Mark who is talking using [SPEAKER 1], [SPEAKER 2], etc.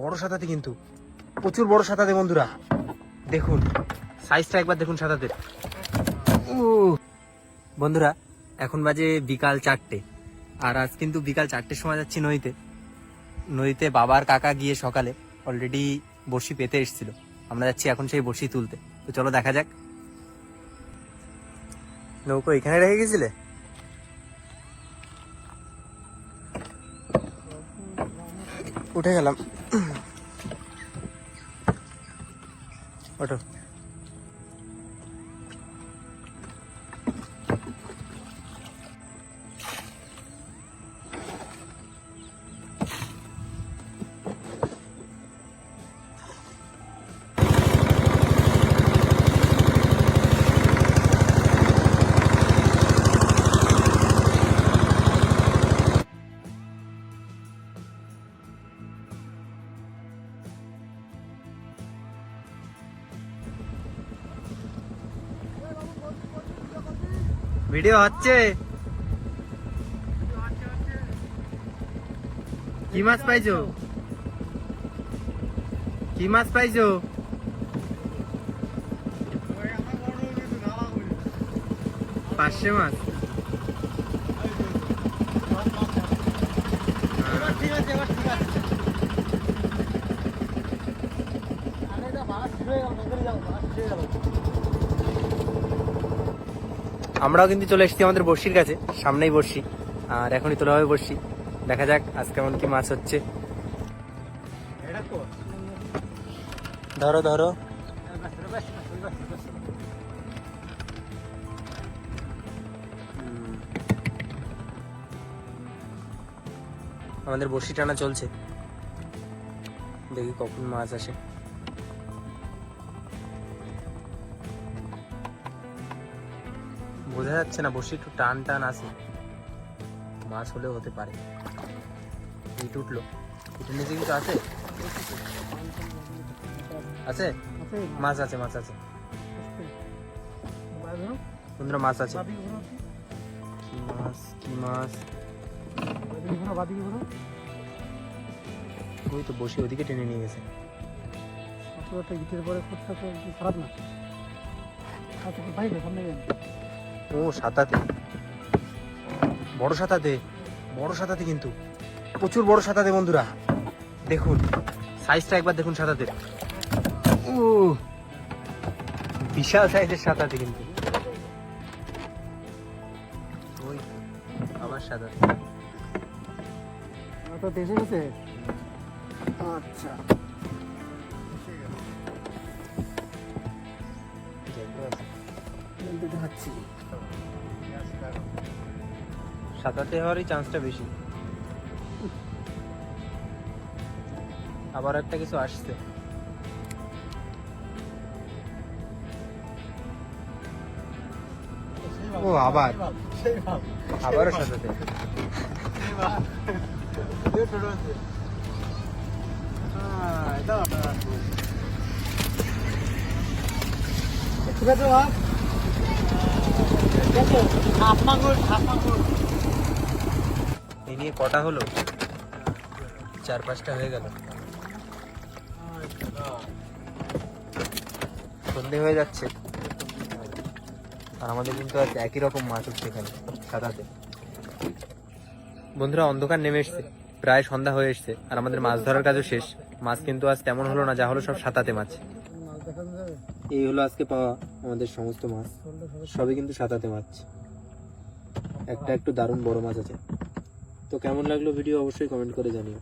[SPEAKER 1] বড় সাঁতাতে কিন্তু, প্রচুর বড় সাঁতাতে বন্ধুরা। দেখুন সাইজটা একবার দেখুন সাঁতাতের বন্ধুরা, এখন বাজে বিকাল চারটে। আর আজ কিন্তু বিকাল চারটের সময় যাচ্ছি নদীতে। নদীতে বাবার কাকা গিয়ে সকালে অলরেডি বড়শি পেতে এসেছিল। আমরা যাচ্ছি এখন সেই বড়শি তুলতে। তো চলো দেখা যাক। নৌকো এখানে রেখে গেছিলে? উঠে গেলাম। ஆட்டோ. ভিডিও হচ্ছে। কি মাছ পাইছো? কি মাছ পাইছো? পাঁচশো মাছ।
[SPEAKER 2] ঠিক আছে এবার ঠিক আছে আরে এটা মাছ ছিল ভেতরে যাও মাছ ছিল
[SPEAKER 1] আমরাও কিন্তু চলে এসেছি আমাদের বড়শির কাছে, সামনেই বড়শি, আর এখনই তোলা হবে বড়শি। দেখা যাক আজ কেমন কি মাছ হচ্ছে। ধরো ধরো। আমাদের বড়শি টানা চলছে। দেখি কখন মাছ আসে। বোঝা যাচ্ছে না বড়শি একটু টান টান আছে। মাছ হলেও হতে পারে। ইট উঠল। ইটের নিচে কিন্তু আছে? আছে? মাছ আছে মাছ আছে। বন্ধুরা মাছ আছে। কি মাছ কি মাছ? ওই তো বসে ওদিকে টেনে নিয়ে গেছে।
[SPEAKER 2] ইটের পরে খারাপ না। আচ্ছা ভাই সামনে
[SPEAKER 1] ও সাতাতে। বড় সাতাতে বড় সাতাতে কিন্তু। প্রচুর বড় সাতাতে বন্ধুরা। দেখুন সাইজটা একবার দেখুন সাতাতের ও বিশাল সাইজের সাতাতে কিন্তু। ওই আবার সাতাতে।
[SPEAKER 2] তো দেশে গেছে। আচ্ছা। দেখাচ্ছি।
[SPEAKER 1] সাঁতারতে হওয়ারই চান্সটা বেশি। আবার একটা কিছু আসছে। ও আবার? আবারও সাঁতারতে।
[SPEAKER 2] ঠিক আছে হাফ মাঙ্গুর হাফ মাঙ্গুর
[SPEAKER 1] এই নিয়ে কটা হলো? চার পাঁচটা হয়ে গেল। সন্ধে হয়ে যাচ্ছে। আর আমাদের কিন্তু আজ একই রকম মাছ হচ্ছে এখানে, সাদাতে। বন্ধুরা, অন্ধকার নেমে এসছে। প্রায় সন্ধ্যা হয়ে এসছে, আর আমাদের মাছ ধরার কাজও শেষ। মাছ কিন্তু আজ তেমন হলো না, যা হলো সব সাতাতে মাছ। এই হলো আজকে পাওয়া আমাদের সমস্ত মাছ। সবই কিন্তু সাতাতে মাছ। একটা একটু দারুণ বড় মাছ আছে। তো কেমন লাগল ভিডিও অবশ্যই কমেন্ট করে জানিও।